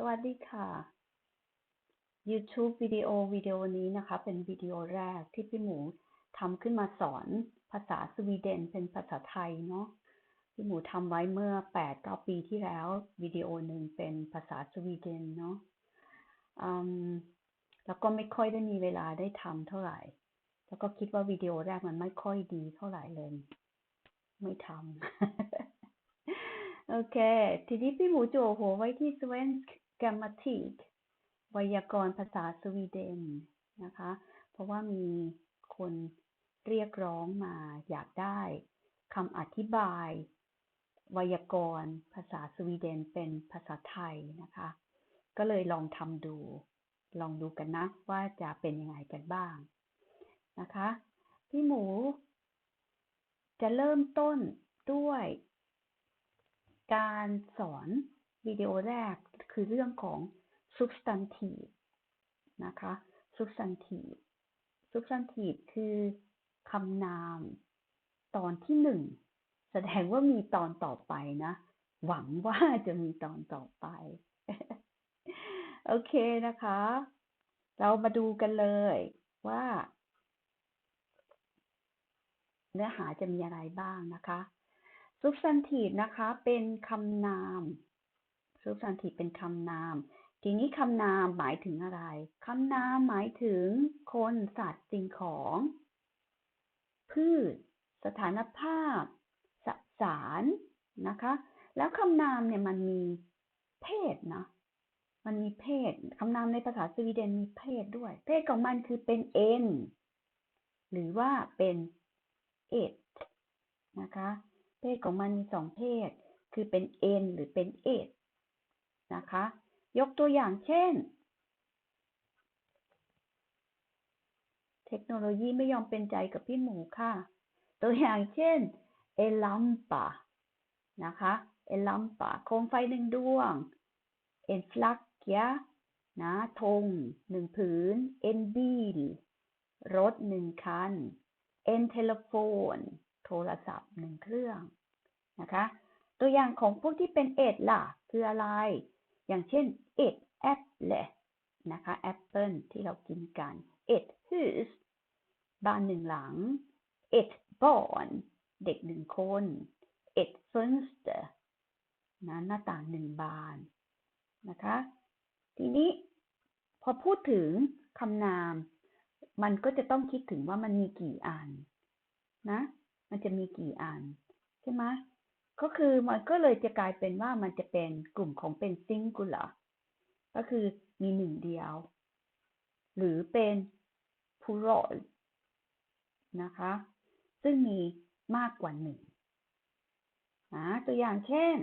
สวัสดีค่ะ YouTube วิดีโอวิดีโอนี้นะคะ เป็นวิดีโอแรกที่พี่หมูทำขึ้นมาสอนภาษาสวีเดนเป็นภาษาไทยเนาะพี่หมูทำไว้เมื่อแปดปีที่แล้ววิดีโอหนึ่งเป็นภาษาสวีเดนเนาะแล้วก็ไม่ค่อยได้มีเวลาได้ทำเท่าไหร่ แล้วก็คิดว่าวิดีโอแรกมันไม่ค่อยดีเท่าไหร่เลย ไม่ทำ โอเค ทีนี้พี่หมูจโหัวไว้ที่ svensk grammatik ไวยากรณ์ภาษาสวีเดนนะคะ เพราะว่ามีคนเรียกร้องมาอยากได้คำอธิบาย ไวยากรณ์ภาษาสวีเดนเป็นภาษาไทยนะคะ ก็เลยลองทำดู ลองดูกันนะว่าจะเป็นยังไงกันบ้างนะคะ พี่หมู จะเริ่มต้นด้วย การสอนวิดีโอแรก คือเรื่องของ substantive นะคะ substantive substantive คือคำนามตอนที่หนึ่งแสดงว่ามีตอนต่อไปนะ หวังว่าจะมีตอนต่อไป โอเคนะคะ เรามาดูกันเลยว่า เนื้อหาจะมีอะไรบ้างนะคะ substantive นะคะ เป็นคำนาม substantive เป็นคำนาม ทีนี้คำนามหมายถึงอะไร คำนามหมายถึงคนสัตว์สิ่งของ พืช สถานภาพ สสารนะคะ แล้วคำนามเนี่ยมันมีเพศนะ มันมีเพศ คำนามในภาษาสวีเดนมีเพศด้วย เพศของมันคือเป็น n หรือว่าเป็น it นะคะ เพศของมันมีสองเพศ คือเป็น n หรือเป็น it นะคะ ยกตัวอย่างเช่น เทคโนโลยีไม่ยอมเป็นใจกับพี่หมูค่ะ ตัวอย่างเช่นเอลัมปานะคะเอลัมปาโคมไฟหนึ่งดวงเอ็นฟลักเกียนะธงหนึ่งผืนเอ็นบีลรถหนึ่งคันเอ็นเทลโฟนโทรศัพท์หนึ่งเครื่องนะคะ ตัวอย่างของพวกที่เป็นเอ็ดล่ะ คืออะไร อย่างเช่นเอ็ดแอปเละนะคะแอปเปิลที่เรากินกันเอ็ด hus บ้านหนึ่งหลัง ett barn เด็กหนึ่งคน ett fönster นะหน้าต่างหนึ่งบานนะคะ ทีนี้พอพูดถึงคำนาม มันก็จะต้องคิดถึงว่ามันมีกี่อันนะ มันจะมีกี่อันใช่ไหม ก็คือมันก็เลยจะกลายเป็นว่ามันจะเป็นกลุ่มของเป็น singular ก็คือมีหนึ่งเดียว หรือเป็น plural นะคะ ซึ่งมีมากกว่าหนึ่งตัวอย่างเช่น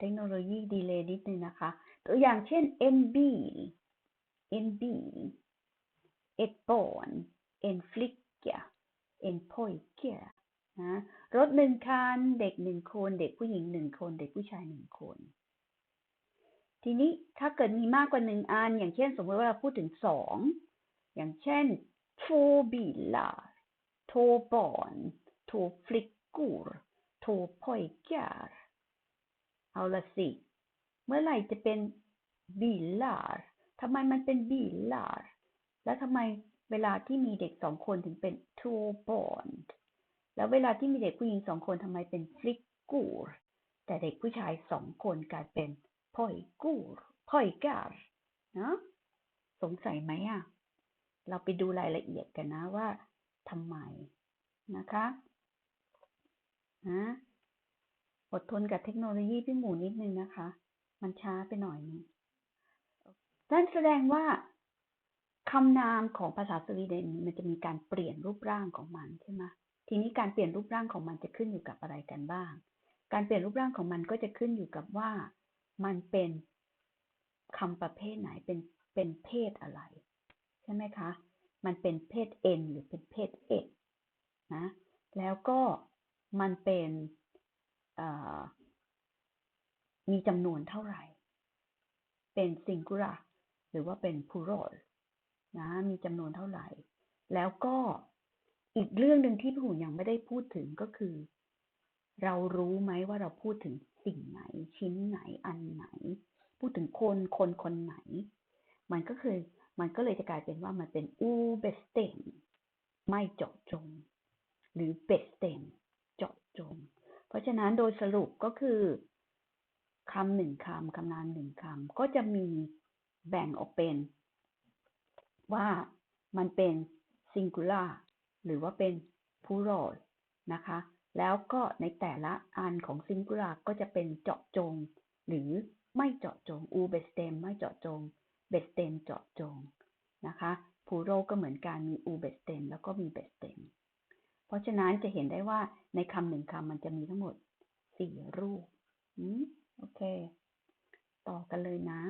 เทคโนโลยีดีเลย์นิดนึงนะคะ ตัวอย่างเช่น en bil en bil ett barn en flicka en pojke นะรถหนึ่งคัน เด็กหนึ่งคน เด็กผู้หญิงหนึ่งคน เด็กผู้ชายหนึ่งคน ทีนี้ถ้าเกิดมีมากกว่าหนึ่งอัน อย่างเช่น สมมติว่าเราพูดถึงสอง อย่างเช่น två bilar två barn två flickor två pojkar เอาละสิ เมื่อไหร่จะเป็น bilar ทำไมมันเป็น bilar แล้วทำไม เวลาที่มีเด็กสองคนถึงเป็น two born แล้วเวลาที่มีเด็กผู้หญิงสองคนทำไมเป็น flickor แต่เด็กผู้ชายสองคนกลายเป็น pojkor pojkar นะสงสัยไหมอะ เราไปดูรายละเอียดกันนะว่าทำไมนะคะนะอดทนกับเทคโนโลยีพี่หมูนิดนึงนะคะ มันช้าไปหน่อยนึงนั่นแสดงว่า คำนามของภาษาสวีเดนมันจะมีการเปลี่ยนรูปร่างของมันใช่ไหมทีนี้การเปลี่ยนรูปร่างของมันจะขึ้นอยู่กับอะไรกันบ้าง การเปลี่ยนรูปร่างของมันก็จะขึ้นอยู่กับว่ามันเป็นคำประเภทไหนเป็นเป็นเพศอะไร ใช่ไหมคะ มันเป็นเพศ n หรือเป็นเพศ x นะ แล้วก็มันเป็นมีจำนวนเท่าไหร่ เป็น singular หรือว่าเป็น plural นะมีจำนวนเท่าไหร่ แล้วก็อีกเรื่องหนึ่งที่พี่หูยังไม่ได้พูดถึงก็คือ เรารู้ไหมว่าเราพูดถึงสิ่งไหน ชิ้นไหนอันไหน พูดถึงคนคนคนไหน มันก็คือมันก็เลยจะกลายเป็นว่ามันเป็นอูเบสเตนไม่เจาะจง หรือเบสเตนเจาะจง เพราะฉะนั้นโดยสรุปก็คือคำหนึ่งคำคำนามหนึ่งคำก็จะมีแบ่งออกเป็น ว่ามันเป็น singular หรือว่าเป็น plural นะคะ แล้วก็ในแต่ละอันของ singular ก็จะเป็นเจาะจง หรือไม่เจาะจง u b e s t e m ไม่เจาะจง b e s t e m เจาะจงนะคะ plural ก็เหมือนกันมี u b e s t e m แล้วก็มี b e s t e m เพราะฉะนั้นจะเห็นได้ว่าในคำหนึ่งคำมันจะมีทั้งหมดสี่รูปโอเค ต่อกันเลยนะ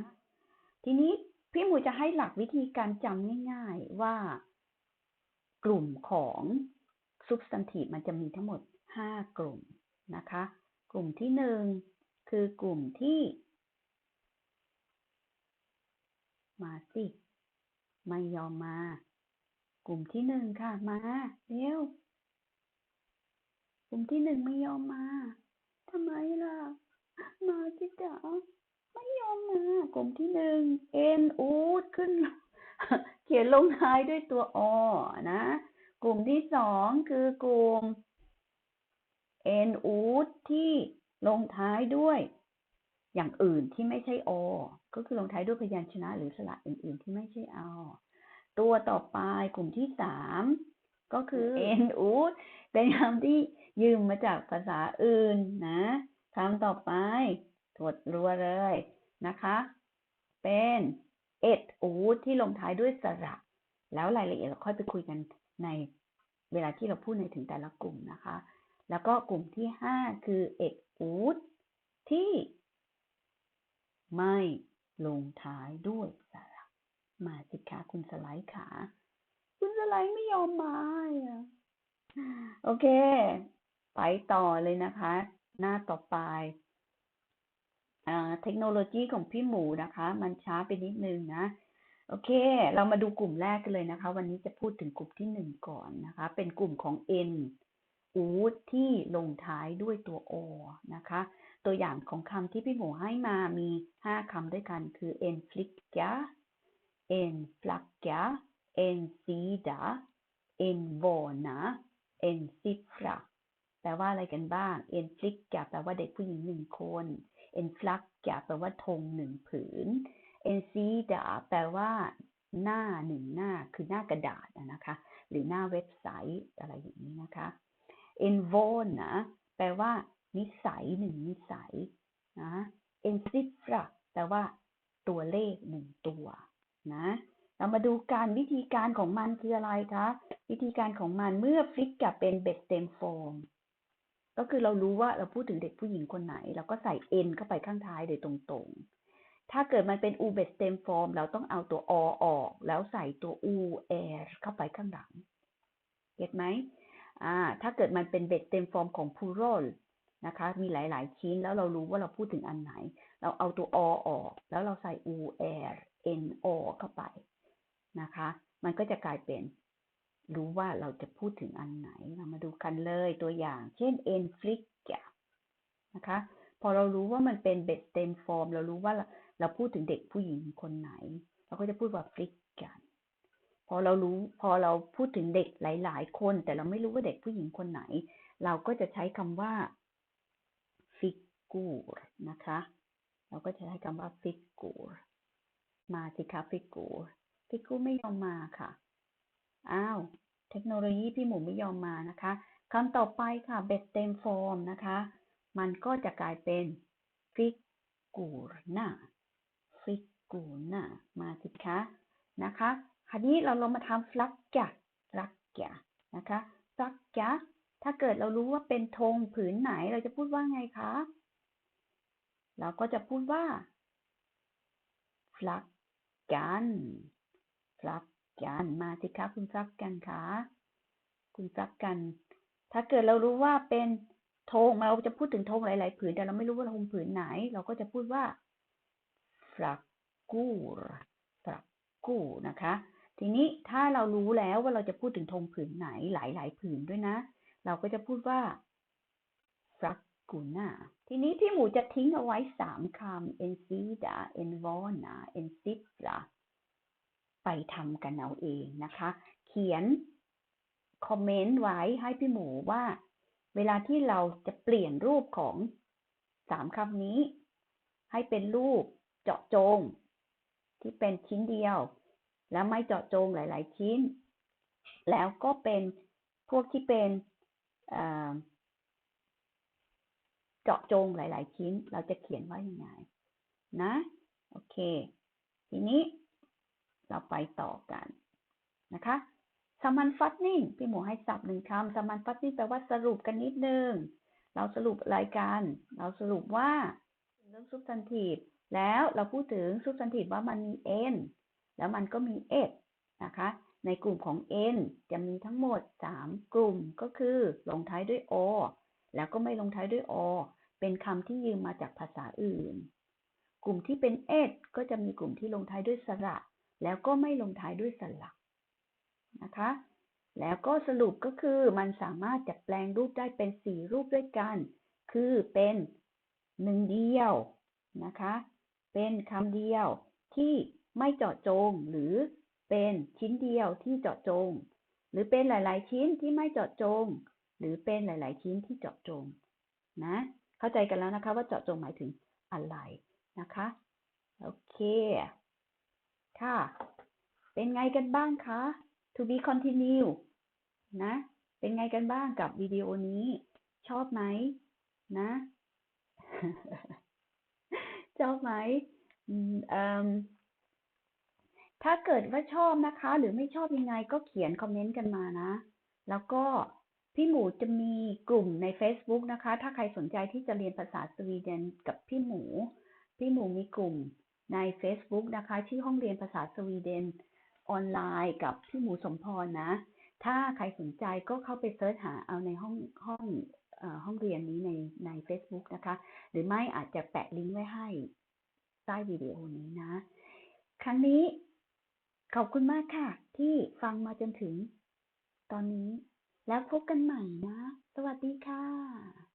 ทีนี้ พี่หมูจะให้หลักวิธีการจำง่าย ๆว่ากลุ่มของ substantive มันจะมีทั้งหมด 5 กลุ่มนะคะ กลุ่มที่หนึ่งคือกลุ่มที่ มาสิ ไม่ยอมมา กลุ่มที่หนึ่งค่ะ มาเร็ว กลุ่มที่หนึ่งไม่ยอมมาทำไมล่ะ มาจิจ๋า ไม่ยอมมากลุ่มที่หนึ่งเอ็นอูดขึ้น เขียนลงท้ายด้วยตัวอนะ กลุ่มที่สองคือกลุ่มเอ็นอูดที่ลงท้ายด้วย อย่างอื่นที่ไม่ใช่อก็คือลงท้ายด้วยพยัญชนะหรือสระอื่น ๆ ที่ไม่ใช่อตัวต่อไปกลุ่มที่สามก็คือเอ็นอูดเป็นคำที่ยืมมาจากภาษาอื่นนะคำต่อไป ถดรัวเลยนะคะ เป็นเอ็ดอูดที่ลงท้ายด้วยสระ แล้วรายละเอียดเราค่อยไปคุยกันในเวลาที่เราพูดในถึงแต่ละกลุ่มนะคะ แล้วก็กลุ่มที่ห้าคือเอ็ดอูดที่ ไม่ลงท้ายด้วยสระมาสิคะคุณสไลด์ขา คุณสไลด์ไม่ยอมมาอะโอเค ไปต่อเลยนะคะ หน้าต่อไป เทคโนโลยีของพี่หมูนะคะ มันช้าไปนิดนึงนะ โอเค เรามาดูกลุ่มแรกกันเลยนะคะ วันนี้จะพูดถึงกลุ่มที่หนึ่งก่อนนะคะ เป็นกลุ่มของ n อูดที่ลงท้ายด้วยตัว o นะคะ ตัวอย่างของคำที่พี่หมูให้มามี 5คำด้วยกันคือ en flicka en flagga en sida en vana en siffra แปลว่าอะไรกันบ้าง en flicka แปลว่าเด็กผู้หญิงหนึ่งคน en flagga แปลว่าธงหนึ่งผืน en sida แปลว่าหน้าหนึ่งหน้าคือหน้ากระดาษนะคะ หรือหน้าเว็บไซต์อะไรอย่างนี้นะคะ en von นะแปลว่า นิสัยหนึ่งนิสัยนะ en siffra แปลว่าตัวเลขหนึ่งตัวนะเรามาดูการวิธีการของมันคืออะไรคะ วิธีการของมันเมื่อฟลิกกับเป็นเบสเต็มโฟม ก็คือเรารู้ว่าเราพูดถึงเด็กผู้หญิงคนไหน เราก็ใส่ n เข้าไปข้างท้ายโดยตรงๆ ถ้าเกิดมันเป็น u b e s t e m form เราต้องเอาตัว o ออก แล้วใส่ตัว u r เข้าไปข้างหลัง เก็ตไหมอ่า ถ้าเกิดมันเป็น b e s t e m form ของ plural นะคะ มีหลาย ๆ ชิ้นแล้วเรารู้ว่าเราพูดถึงอันไหน เราเอาตัว o ออก แล้วเราใส่ u r n o เข้าไปนะคะ มันก็จะกลายเป็น รู้ว่าเราจะพูดถึงอันไหน เรามาดูกันเลยตัวอย่าง เช่น n flick นะคะ พอเรารู้ว่ามันเป็น bed stem form เรารู้ว่าเราพูดถึงเด็กผู้หญิงคนไหน เราก็จะพูดว่า f l i c กัน พอเรารู้ พอเราพูดถึงเด็กหลาย ๆ คน แต่เราไม่รู้ว่าเด็กผู้หญิงคนไหน เราก็จะใช้คำว่า figure นะคะ เราก็จะใช้คำว่า figure มาสิคะ figure figure ไม่ยอมมาค่ะ อ้าวเทคโนโลยีพี่หมูไม่ยอมมานะคะคำต่อไปค่ะ best stem form นะคะ มันก็จะกลายเป็น figurna figurna มาสิคะนะคะคราวนี้เราลองมาทำ flagga flagga นะคะ flagga ถ้าเกิดเรารู้ว่าเป็นธงผืนไหนเราจะพูดว่าไงคะ เราก็จะพูดว่า flaggan flaggan กัน มาสิคะคุณซักกันคะคุณซักกัน ถ้าเกิดเรารู้ว่าเป็นธงเราจะพูดถึงธงหลาย ๆ ผืน แต่เราไม่รู้ว่าธงผืนไหน เราก็จะพูดว่า f l a g u r f l a g u r นะคะ ทีนี้ถ้าเรารู้แล้วว่าเราจะพูดถึงธงผืนไหนหลาย ๆ ผืนด้วยนะ เราก็จะพูดว่า f l a kunna ทีนี้พี่หมูจะทิ้งเอาไว้สามคำ en sida en vana en siffra ไปทำกันเอาเองนะคะ เขียนคอมเมนต์ไว้ให้พี่หมูว่า เวลาที่เราจะเปลี่ยนรูปของสามคำนี้ ให้เป็นรูปเจาะจง ที่เป็นชิ้นเดียว แล้วไม่เจาะจงหลาย ๆ ชิ้น แล้วก็เป็นพวกที่เป็นเอ่อเจาะจงหลาย ๆ ชิ้น เราจะเขียนว่ายังไงนะ โอเค ทีนี้ เราไปต่อกันนะคะสามัญฟัดนิ่งพี่หมูให้ศัพท์หนึ่งคำสามัญฟัดนิ่งแปลว่าสรุปกันนิดนึง เราสรุปรายการ เราสรุปว่าเรื่อง substantive แล้วเราพูดถึง substantive ว่ามันมี n แล้วมันก็มี s นะคะ ในกลุ่มของ n จะมีทั้งหมด 3 กลุ่มก็คือ ลงท้ายด้วย o แล้วก็ไม่ลงท้ายด้วย o เป็นคำที่ยืมมาจากภาษาอื่น กลุ่มที่เป็น s ก็จะมีกลุ่มที่ลงท้ายด้วยสระ แล้วก็ไม่ลงท้ายด้วยสระนะคะ แล้วก็สรุปก็คือมันสามารถจัดแปลงรูปได้เป็น 4 รูปด้วยกัน คือเป็นหนึ่งเดียวนะคะ เป็นคำเดียวที่ไม่เจาะจง หรือเป็นชิ้นเดียวที่เจาะจง หรือเป็นหลาย ๆ ชิ้นที่ไม่เจาะจง หรือเป็นหลาย ๆ ชิ้นที่เจาะจงนะ เข้าใจกันแล้วนะคะว่าเจาะจงหมายถึงอะไรนะคะ โอเค ค่ะ เป็นไงกันบ้างคะ to be continue นะ เป็นไงกันบ้างกับวิดีโอนี้ ชอบไหมนะ ชอบไหมอืมถ้าเกิดว่าชอบนะคะ หรือไม่ชอบยังไงก็เขียนคอมเมนต์กันมานะ แล้วก็พี่หมูจะมีกลุ่มใน Facebook นะคะ ถ้าใครสนใจที่จะเรียนภาษาสวีเดนกับพี่หมู พี่หมูมีกลุ่ม ใน Facebook นะคะ ชื่อห้องเรียนภาษาสวีเดนออนไลน์กับพี่หมูสมพรนะ ถ้าใครสนใจก็เข้าไปเซิร์ชหาเอาในห้องห้องอห้องเรียนนี้ในใน Facebook นะคะ หรือไม่อาจจะแปะลิงก์ไว้ให้ใต้วิดีโอนี้นะ ครั้งนี้ขอบคุณมากค่ะ ที่ฟังมาจนถึงตอนนี้แล้วพบกันใหม่นะ สวัสดีค่ะ